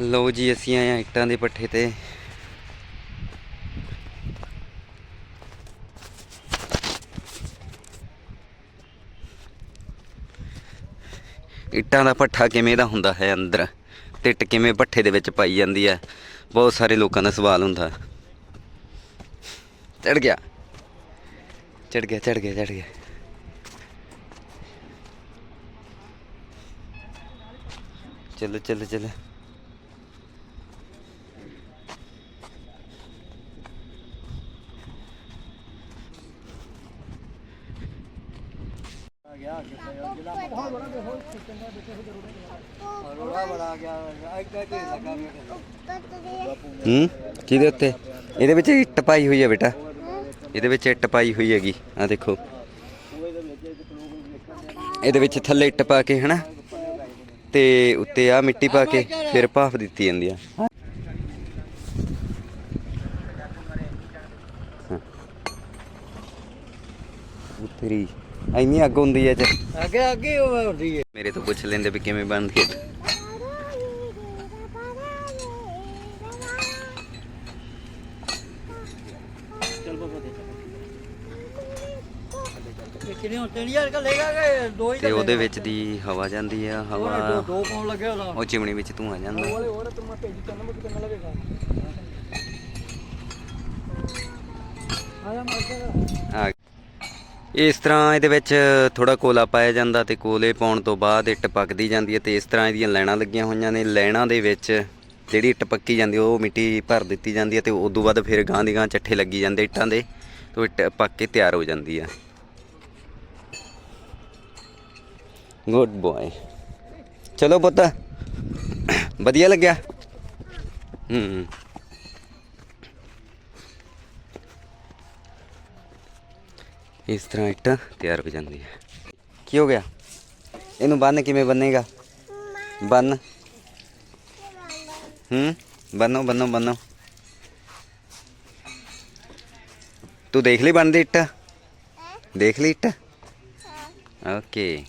ਲਓ ਜੀ, ਅਸੀਂ ਆਏ ਹਾਂ ਇੱਟਾਂ ਦੇ ਪੱਠੇ ਤੇ। ਇੱਟਾਂ ਦਾ ਪੱਠਾ ਕਿਵੇਂ ਦਾ ਹੁੰਦਾ ਹੈ ਅੰਦਰ? ਤੇ ਕਿਵੇਂ ਪੱਠੇ ਦੇ ਵਿੱਚ ਪਾਈ ਜਾਂਦੀ ਹੈ? ਬਹੁਤ ਸਾਰੇ ਲੋਕਾਂ ਦਾ ਸਵਾਲ ਹੁੰਦਾ। ਚੜ ਗਿਆ। ਚੜ ਗਿਆ ਚੜ ਗਿਆ ਚੜ ਗਿਆ। ਚਲੋ ਚਲੋ ਚਲੋ। ਹੂੰ। ਕਿਹਦੇ ਉੱਤੇ? ਇਹਦੇ ਵਿੱਚ ਇੱਟ ਪਾਈ ਹੋਈ ਹੈ ਬੇਟਾ। ਇਹਦੇ ਵਿੱਚ ਇੱਟ ਪਾਈ ਹੋਈ ਹੈਗੀ ਆ ਦੇਖੋ। ਇਹਦੇ ਵਿੱਚ ਥੱਲੇ ਇੱਟ ਪਾ ਕੇ, ਹਨਾ? ਤੇ ਉੱਤੇ ਆ ਮਿੱਟੀ ਪਾ ਕੇ, ਫਿਰ ਭਾਫ ਦਿੱਤੀ ਜਾਂਦੀ ਆ। ਹਾਂ। ਇੰਨੀ ਅੱਗ ਹੁੰਦੀ ਹੈ ਚ ਅੱਗੇ ਅੱਗੇ ਉਹ ਹੁੰਦੀ ਹੈ। ਮੇਰੇ ਤੋਂ ਪੁੱਛ ਲੈਂਦੇ ਵੀ ਕਿਵੇਂ ਬਣਦੀ ਹੈ। ਤੇ ਉਹਦੇ ਵਿੱਚ ਦੀ ਹਵਾ ਜਾਂਦੀ ਆ ਹਵਾ ਦੋ ਪਾਉਣ ਲੱਗੇ ਉਹ ਚਿਮਣੀ ਵਿੱਚ ਧੂਆਂ ਜਾਂਦਾ। ਵਾਲੇ ਹੋਰ ਤੂੰ ਮੈਂ ਭੇਜੀ ਤੈਨੂੰ ਮੈਂ ਕਿੰਨਾ ਲੱਗੇਗਾ ਆਇਆ ਮਾਰ ਆ ਇਸ ਤਰ੍ਹਾਂ ਇਹਦੇ ਵਿੱਚ ਥੋੜਾ ਕੋਲਾ ਪਾਇਆ ਜਾਂਦਾ ਤੇ ਕੋਲੇ ਪਾਉਣ ਤੋਂ ਬਾਅਦ ਇੱਟ ਪੱਕਦੀ ਜਾਂਦੀ ਹੈ ਤੇ ਇਸ ਤਰ੍ਹਾਂ ਇਹਦੀਆਂ ਲੈਣਾ ਲੱਗੀਆਂ ਹੋਈਆਂ ਨੇ। ਲੈਣਾ ਦੇ ਵਿੱਚ ਜਿਹੜੀ ਇੱਟ ਪੱਕੀ ਜਾਂਦੀ ਉਹ ਮਿੱਟੀ ਭਰ ਦਿੱਤੀ ਜਾਂਦੀ ਹੈ ਤੇ ਉਸ ਤੋਂ ਬਾਅਦ ਫਿਰ ਗਾਂ ਦੀ ਗਾਂ ਚੱਠੇ ਲੱਗੀ ਜਾਂਦੇ ਇੱਟਾਂ ਦੇ, ਤੇ ਇੱਟ ਪੱਕ ਕੇ ਤਿਆਰ ਹੋ ਜਾਂਦੀ ਆ ਗੁੱਡ ਬॉय ਚਲੋ ਪੁੱਤ, ਵਧੀਆ ਲੱਗਿਆ? ਹੂੰ। ਇਸ ਤਰ੍ਹਾਂ ਇੱਟ ਤਿਆਰ ਹੋ ਜਾਂਦੀ ਹੈ। ਕੀ ਹੋ ਗਿਆ? ਇਹਨੂੰ ਬੰਨ ਕਿਵੇਂ ਬੰਨੇਗਾ ਬੰਨ ਹੂੰ? ਬੰਨੋ ਬੰਨੋ ਬੰਨੋ ਤੂੰ ਦੇਖ ਲਈ ਬੰਨਦੀ ਇੱਟ? ਦੇਖ ਲਈ ਇੱਟ? ਓਕੇ।